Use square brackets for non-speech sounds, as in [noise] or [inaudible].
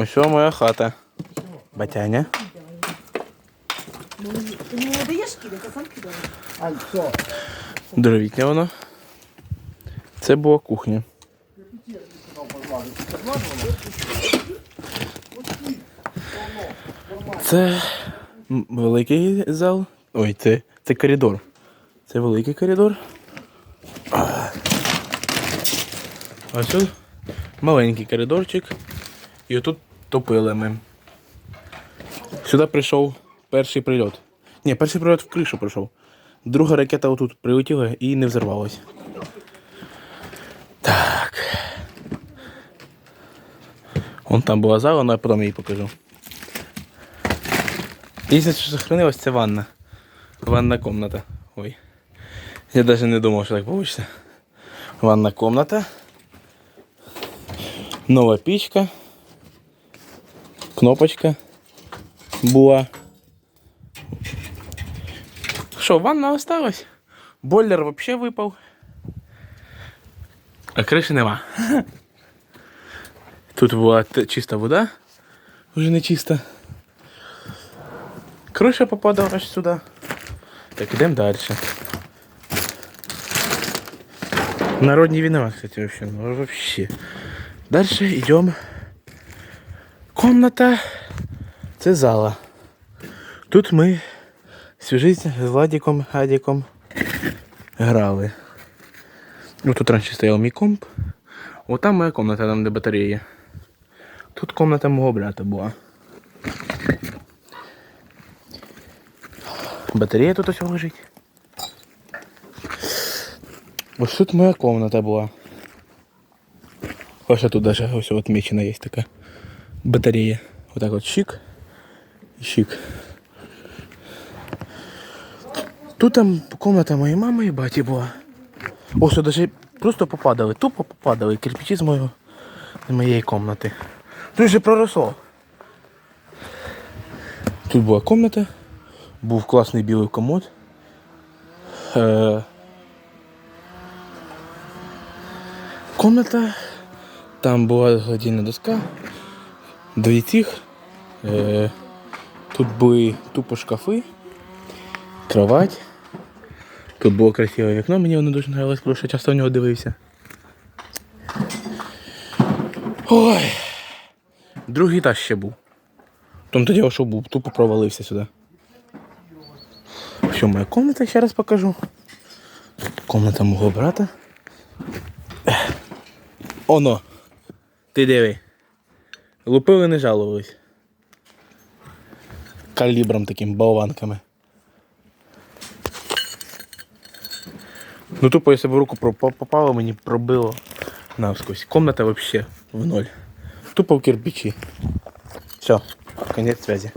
Ось моя хата. Батяня. Ти мені не даєш кидати, а сам кидаєш. Ай, все. Дровітня воно. Це була кухня. Це великий зал. Ой, це, це коридор. Це великий коридор. А. Тут маленький коридорчик. І отут топили ми. Сюди прийшов перший прильот. Ні, перший прильот в кришу прийшов. Друга ракета отут прилетіла і не взорвалась. Так. Вон там була зала, але я потім її покажу. Єдине, що сохранилось, це ванна. Ванна комната. Ой. Я навіть не думав, що так вийде. Ванна комната. Нова пічка. Кнопочка була. Що, ванна осталась? Бойлер вообще випав. А криші нема. [laughs] Тут була чиста вода, вже не чиста. Криша попадала аж сюди. Так, йдемо далі. Народний виноват, кстати, вообще. Ну, вообще. Дальше йдемо. Комната. Це зала. Тут ми свяжись з Владиком, Адиком грали. Ну, тут раніше стояв мій комп. От там моя комната, там де батареї. Тут комната мого брата була. Батарея тут ось лежить. Ось тут моя комната була. Ось тут даже ось отмечена є така батарея. Отак от щик. І щик. Тут там комната моєї мами і баті була. Ось тут даже просто попадали, тупо попадали кирпичі з моєї, з моєї комнати. Тут же проросло. Тут була комната, був класний білий комод. Е, комната, там була гладільна доска, дві цих. Е, тут були тупо шкафи, кровать. Тут було красиве вікно, мені воно дуже нравилось, тому що часто в нього дивився. Ой. Другий етаж ще був. Там тоді що був, тупо провалився сюди. Що моя комната, ще раз покажу. Комната мого брата. Оно. Ти диви. Лупили, не жалувались. Калібром таким болванками. Ну тупо, якщо б в руку попало, мені пробило навскось. Комната вообще в ноль. Тупо в кирпичі. Все, конец связи.